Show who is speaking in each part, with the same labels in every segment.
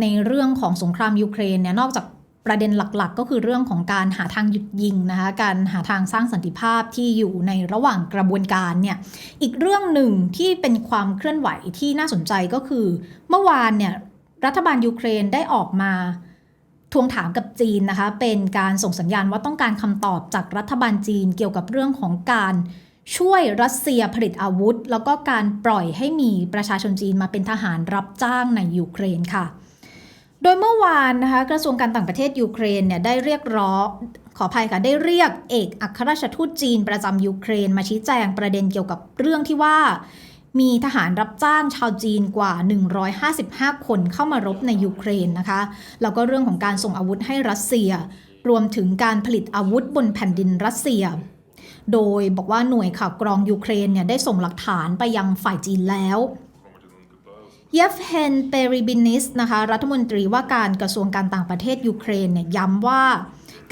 Speaker 1: ในเรื่องของสงครามยูเครนเนี่ยนอกจากประเด็นหลักๆ ก็คือเรื่องของการหาทางหยุดยิงนะคะการหาทางสร้างสันติภาพที่อยู่ในระหว่างกระบวนการเนี่ยอีกเรื่องหนึ่งที่เป็นความเคลื่อนไหวที่น่าสนใจก็คือ เมื่อวานเนี่ยรัฐบาลยูเครนได้ออกมาทวงถามกับจีนนะคะเป็นการส่งสัญญาณว่าต้องการคำตอบจากรัฐบาลจีนเกี่ยวกับเรื่องของการช่วยรัสเซียผลิตอาวุธ แล้วก็การปล่อยให้มีประชาชนจีนมาเป็นทหารรับจ้างในยูเครนค่ะ โดยเมื่อวานนะคะกระทรวงการต่างประเทศยูเครนเนี่ยได้เรียกร้องขออภัยค่ะได้เรียกเอกอัครราชทูตจีนประจำยูเครน มาชี้แจงประเด็นเกี่ยวกับเรื่องที่ว่า มีทหารรับจ้างชาวจีนกว่า 155 คนเข้ามารบในยูเครนนะคะ แล้วก็เรื่องของการส่งอาวุธให้รัสเซีย รวมถึงการผลิตอาวุธบนแผ่นดินรัสเซีย โดยบอกว่าหน่วยข่าวกรองยูเครนเนี่ยได้ส่งหลักฐานไปยังฝ่ายจีนแล้ว เยฟเฮนเปริบินิสนะคะรัฐมนตรีว่าการกระทรวงการต่างประเทศยูเครนเนี่ยย้ำว่า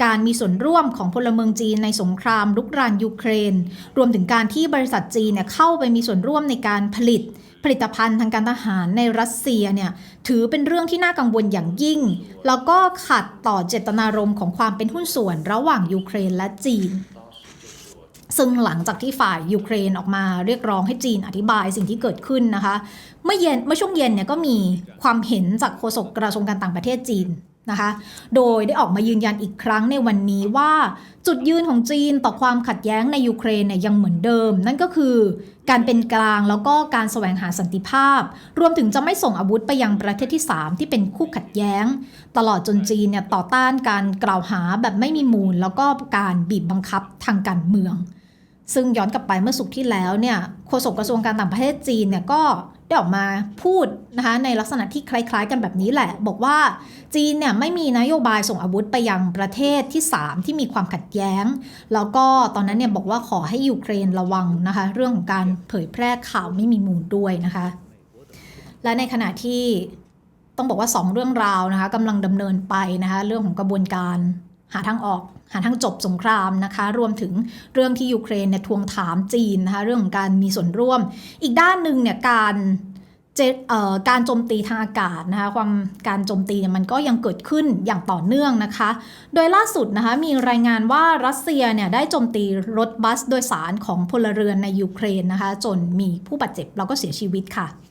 Speaker 1: การมีส่วนร่วมของพลเมืองจีนในสงครามลุกรานยูเครน รวมถึงการที่บริษัทจีนเนี่ยเข้าไปมีส่วนร่วมในการผลิตผลิตภัณฑ์ทางการทหารในรัสเซียเนี่ยถือเป็นเรื่องที่น่ากังวลอย่างยิ่ง แล้วก็ขัดต่อเจตนารมณ์ของความเป็นหุ้นส่วนระหว่างยูเครนและจีน ซึ่งหลังจากที่ฝ่ายยูเครนออกมาเรียกร้องให้จีนอธิบายสิ่งที่เกิดขึ้นนะคะ เมื่อเย็นเมื่อช่วงเย็นเนี่ยก็มีความเห็นจากโฆษกกระทรวงการต่างประเทศจีนนะคะ โดยได้ออกมายืนยันอีกครั้งในวันนี้ว่าจุดยืนของจีนต่อความขัดแย้งในยูเครนเนี่ยยังเหมือนเดิม นั่นก็คือการเป็นกลางแล้วก็การแสวงหาสันติภาพ รวมถึงจะไม่ส่งอาวุธไปยังประเทศที่ 3 ที่เป็นคู่ขัดแย้ง ตลอดจนจีนเนี่ยต่อต้านการกล่าวหาแบบไม่มีมูล แล้วก็การบีบบังคับทางการเมือง ซึ่งย้อนกลับไปเมื่อสุกที่แล้วเนี่ยโฆษกกระทรวงการต่างประเทศจีนเนี่ยก็ได้ออกมาพูดนะคะในลักษณะที่คล้าย ๆ กันแบบนี้แหละ บอกว่าจีนเนี่ยไม่มีนโยบายส่งอาวุธไปยังประเทศที่ 3 ที่มีความขัดแย้ง แล้วก็ตอนนั้นเนี่ยบอกว่าขอให้ยูเครนระวังนะคะเรื่องของการเผยแพร่ข่าวไม่มีมูลด้วยนะคะ และในขณะที่ต้องบอกว่า 2 เรื่องราวนะคะกำลังดำเนินไปนะคะเรื่องของกระบวนการ หาทางออกหาทางจบสงครามนะคะ รวมถึงเรื่องที่ยูเครนเนี่ยทวงถามจีนนะคะเรื่องของการมีส่วนร่วม อีกด้านหนึ่งเนี่ยการการโจมตีทางอากาศนะคะความการโจมตีเนี่ยมันก็ยังเกิดขึ้นอย่างต่อเนื่องนะคะ โดยล่าสุดนะคะมีรายงานว่ารัสเซียเนี่ยได้โจมตีรถบัสโดยสารของพลเรือนในยูเครนนะคะ จนมีผู้บาดเจ็บแล้วก็เสียชีวิตค่ะ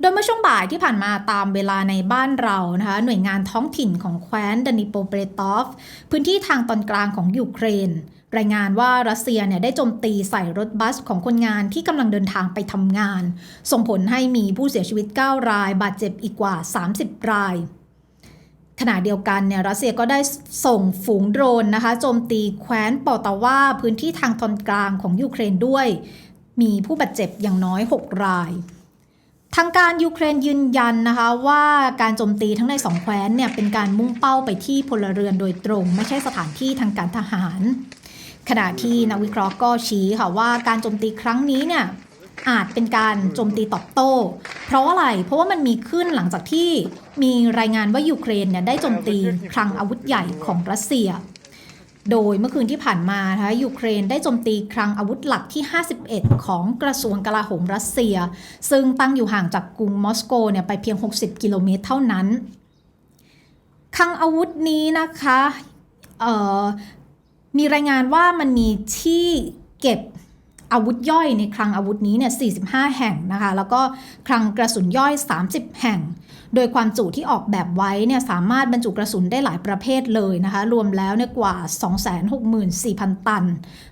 Speaker 1: โดยเมื่อช่วงบ่ายที่ผ่านมาตามเวลาในบ้านเรานะคะหน่วยงานท้องถิ่นของแคว้นดานิโปเปรตอฟ พื้นที่ทางตอนกลางของยูเครน รายงานว่ารัสเซียเนี่ยได้โจมตีใส่รถบัสของคนงานที่กำลังเดินทางไปทำงาน ส่งผลให้มีผู้เสียชีวิต 9 ราย บาดเจ็บอีกกว่า 30 รายขณะเดียวกันเนี่ยรัสเซียก็ได้ส่งฝูงโดรนนะคะโจมตีแคว้นปอตาวาพื้นที่ทางตอนกลางของยูเครนด้วย มีผู้บาดเจ็บอย่างน้อย 6 ราย ทางการยูเครนยืนยันนะคะว่าการโจมตีทั้งในสองแคว้นเนี่ยเป็นการมุ่งเป้าไปที่พลเรือนโดยตรง ไม่ใช่สถานที่ทางการทหาร ขณะที่นักวิเคราะห์ก็ชี้ค่ะว่าการโจมตีครั้งนี้เนี่ยอาจเป็นการโจมตีตอบโต้ เพราะอะไร เพราะว่ามันมีขึ้นหลังจากที่มีรายงานว่ายูเครนเนี่ยได้โจมตีคลังอาวุธใหญ่ของรัสเซีย โดยเมื่อคืนที่ผ่านมานะคะยูเครนได้โจมตีคลังอาวุธหลักที่ 51 ของกระทรวงกลาโหมรัสเซีย ซึ่งตั้งอยู่ห่างจากกรุงมอสโกเนี่ยไปเพียง 60 กิโลเมตรเท่านั้น คลังอาวุธนี้นะคะมีรายงานว่ามันมีที่เก็บ อาวุธย่อยในคลังอาวุธนี้เนี่ย 45 แห่งนะคะ แล้วก็คลังกระสุนย่อย 30 แห่ง โดยความจุที่ออกแบบไว้เนี่ยสามารถบรรจุกระสุนได้หลายประเภทเลยนะคะ รวมแล้วเนี่ยกว่า 264,000 ตัน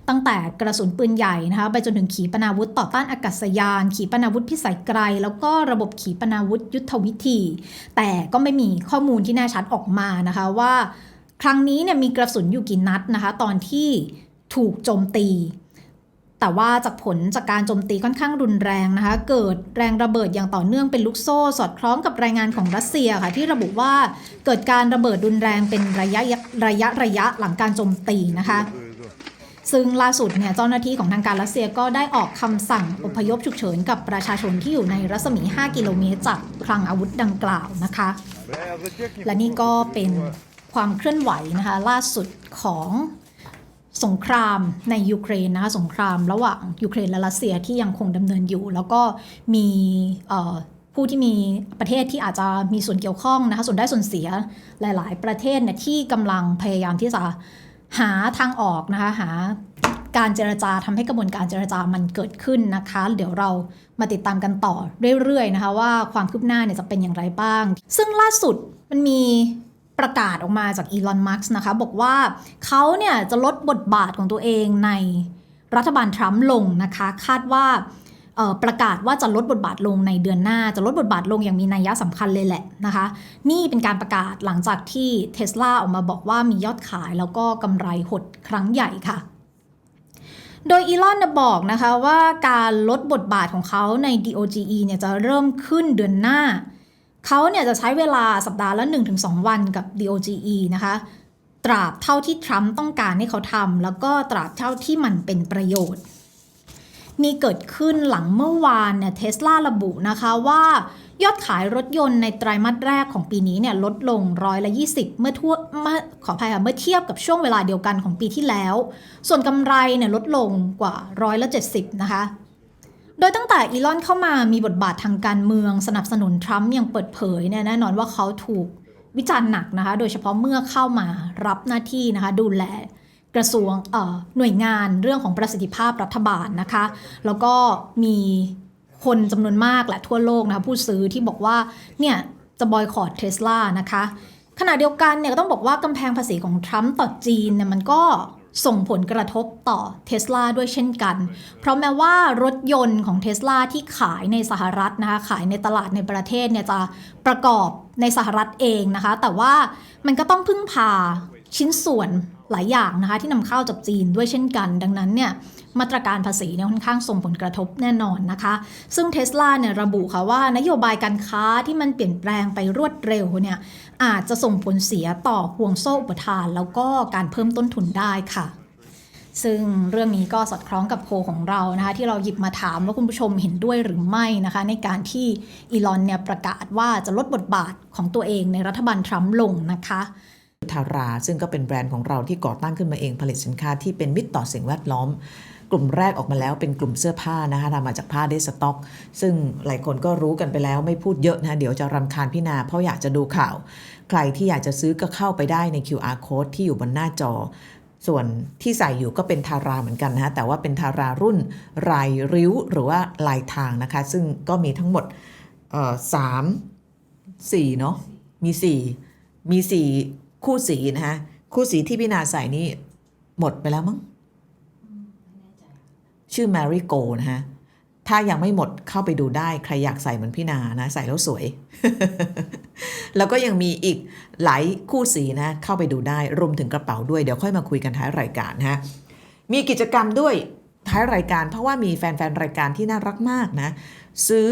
Speaker 1: ตั้งแต่กระสุนปืนใหญ่นะคะ ไปจนถึงขีปนาวุธต่อต้านอากาศยาน ขีปนาวุธพิสัยไกล แล้วก็ระบบขีปนาวุธยุทธวิธี แต่ก็ไม่มีข้อมูลที่แน่ชัดออกมานะคะว่า ครั้งนี้เนี่ยมีกระสุนอยู่กี่นัดนะคะ ตอนที่ถูกโจมตี แต่ว่าจากผลจากการโจมตีค่อนข้างรุนแรงนะคะ เกิดแรงระเบิดอย่างต่อเนื่องเป็นลูกโซ่ สอดคล้องกับรายงานของรัสเซียค่ะ ที่ระบุว่าเกิดการระเบิดรุนแรงเป็นระยะระยะระยะหลังการโจมตีนะคะซึ่งล่าสุดเนี่ยเจ้าหน้าที่ของทางการรัสเซียก็ได้ออกคำสั่งอพยพฉุกเฉินกับประชาชนที่อยู่ในรัศมี 5 กิโลเมตรจากคลังอาวุธดังกล่าวนะคะ และนี่ก็เป็นความเคลื่อนไหวนะคะล่าสุดของ สงครามในยูเครนนะคะสงครามระหว่างยูเครนและรัสเซียที่ยังคงดำเนินอยู่ แล้วก็มีผู้ที่มีประเทศที่อาจจะมีส่วนเกี่ยวข้องนะคะส่วนได้ส่วนเสียหลาย ๆ ประเทศเนี่ยที่กำลังพยายามที่จะหาทางออกนะคะหาการเจรจาทำให้กระบวนการเจรจามันเกิดขึ้นนะคะ เดี๋ยวเรามาติดตามกันต่อเรื่อย ๆ นะคะ ว่าความคืบหน้าเนี่ยจะเป็นอย่างไรบ้าง ซึ่งล่าสุดมันมี ประกาศออกมาจากอีลอนมัสนะคะ บอกว่าเขาเนี่ยจะลดบทบาทของตัวเองในรัฐบาลทรัมป์ลงนะคะ คาดว่าประกาศว่าจะลดบทบาทลงในเดือนหน้า จะลดบทบาทลงอย่างมีนัยยะสำคัญเลยแหละนะคะ นี่เป็นการประกาศหลังจากที่เทสลาออกมาบอกว่ามียอดขายแล้วก็กำไรหดครั้งใหญ่ค่ะ โดยอีลอนบอกนะคะว่าการลดบทบาทของเขาใน DOGE เนี่ยจะเริ่มขึ้นเดือนหน้า เขาเนี่ยจะใช้เวลาสัปดาห์ละ 1-2 วันกับ DOGE นะคะ ตราบเท่าที่ทรัมป์ต้องการให้เขาทำแล้วก็ตราบเท่าที่มันเป็นประโยชน์ นี่เกิดขึ้นหลังเมื่อวานเนี่ยเทสลาระบุนะคะว่ายอดขายรถยนต์ในไตรมาสแรกของปีนี้เนี่ยลดลงร้อยละ 20 เมื่อทั่วเมื่อขออภัยค่ะเมื่อเทียบกับช่วงเวลาเดียวกันของปีที่แล้ว ส่วนกำไรเนี่ยลดลงกว่าร้อยละ 70 นะคะ ดยตั้งแต่อีลอนเข้ามามีบทบาททางการเมือง สนับสนุนทรัมป์อย่างเปิดเผยเนี่ยแน่นอนว่าเขาถูกวิจารณ์หนักนะคะ โดยเฉพาะเมื่อเข้ามารับหน้าที่นะคะ ดูแลกระทรวงเอ่อหน่วยงานเรื่องของประสิทธิภาพรัฐบาลนะคะ แล้วก็มีคนจำนวนมากและทั่วโลกนะคะผู้ซื้อที่บอกว่าเนี่ยจะบอยคอรดเทสลานะคะขณะเดียวกันเนี่ยก็ต้องบอกว่ากำแพงภาษีของทรัมป์ต่อจีนเนี่ยมันก็ ส่งผลกระทบต่อเทสลาด้วยเช่นกัน เพราะแม้ว่ารถยนต์ของเทสลาที่ขายในสหรัฐนะคะขายในตลาดในประเทศเนี่ยจะประกอบในสหรัฐเองนะคะ แต่ว่ามันก็ต้องพึ่งพาชิ้นส่วน หลายอย่างนะคะที่นำเข้าจากจีนด้วยเช่นกัน ดังนั้นเนี่ยมาตรการภาษีเนี่ยค่อนข้างส่งผลกระทบแน่นอนนะคะ ซึ่งเทสลาเนี่ยระบุค่ะว่านโยบายการค้าที่มันเปลี่ยนแปลงไปรวดเร็วเนี่ยอาจจะส่งผลเสียต่อห่วงโซ่อุปทาน แล้วก็การเพิ่มต้นทุนได้ค่ะ ซึ่งเรื่องนี้ก็สอดคล้องกับโพของเรานะคะที่เราหยิบมาถามว่าคุณผู้ชมเห็นด้วยหรือไม่นะคะ ในการที่อีลอนเนี่ยประกาศว่าจะลดบทบาทของตัวเองในรัฐบาลทรัมป์ลงนะคะ
Speaker 2: ทารา ซึ่งก็เป็นแบรนด์ของเราที่ก่อตั้งขึ้นมาเองผลิตสินค้าที่เป็นมิตรต่อสิ่งแวดล้อม กลุ่มแรกออกมาแล้วเป็นกลุ่มเสื้อผ้านะคะทำมาจากผ้าได้สต็อก ซึ่งหลายคนก็รู้กันไปแล้วไม่พูดเยอะนะเดี๋ยวจะรำคาญพี่นาเพราะอยากจะดูข่าว ใครที่อยากจะซื้อก็เข้าไปได้ใน QR code ที่อยู่บนหน้าจอส่วนที่ใส่อยู่ก็เป็นทาราเหมือนกันนะฮะ แต่ว่าเป็นทารารุ่นรายริ้วหรือว่าลายทางนะคะ ซึ่งก็มีทั้งหมดสามสี่เนาะมีสี่มีสี่ คู่สีนะฮะคู่สีที่พี่นาใส่นี่หมดไปแล้วมั้งชื่อ Mary Go นะฮะ ถ้ายังไม่หมดเข้าไปดูได้ใครอยากใส่เหมือนพี่นานะ ใส่แล้วสวย แล้วก็ยังมีอีกหลายคู่สีนะ เข้าไปดูได้รวมถึงกระเป๋าด้วย เดี๋ยวค่อยมาคุยกันท้ายรายการนะฮะ มีกิจกรรมด้วยท้ายรายการเพราะว่ามีแฟน ๆ รายการที่น่ารักมากนะ ซื้อ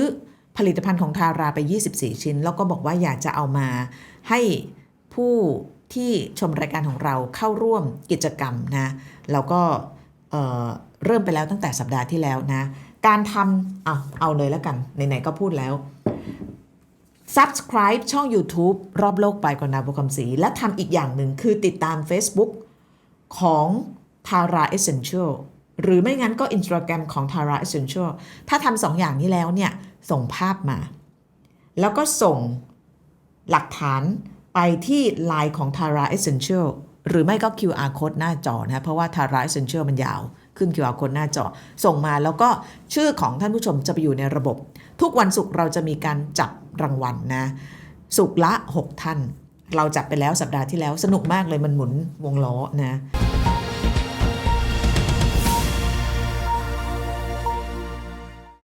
Speaker 2: ผลิตภัณฑ์ของทาราไป 24 ชิ้น แล้วก็บอกว่าอยากจะเอามาให้ผู้ ที่ชมรายการของเราเข้าร่วมกิจกรรมนะแล้วก็เเริ่มไปแล้วตั้งแต่สัปดาห์ที่แล้วนะ การทำเอาเอาเลยแล้วกัน ไหนๆก็พูดแล้ว subscribe ช่อง YouTube รอบโลกไปกว่านาบุคำศรีและทำอีกอย่างหนึ่งคือติดตาม Facebook ของ Tara Essential หรือไม่งั้นก็ Instagram ของ Tara Essential ถ้าทำสองอย่างนี้แล้วเนี่ย ส่งภาพมา แล้วก็ส่งหลักฐาน ไปที่ Line ของ Tara Essential หรือไม่ก็ QR code หน้าจอนะเพราะว่า Tara Essential มันยาว ขึ้น QR code หน้าจอ ส่งมาแล้วก็ชื่อของท่านผู้ชมจะไปอยู่ในระบบ ทุกวันศุกร์เราจะมีการจับรางวัลนะศุกร์ละ 6 ท่าน เราจับไปแล้วสัปดาห์ที่แล้วสนุกมากเลยมันหมุนวงล้อนะ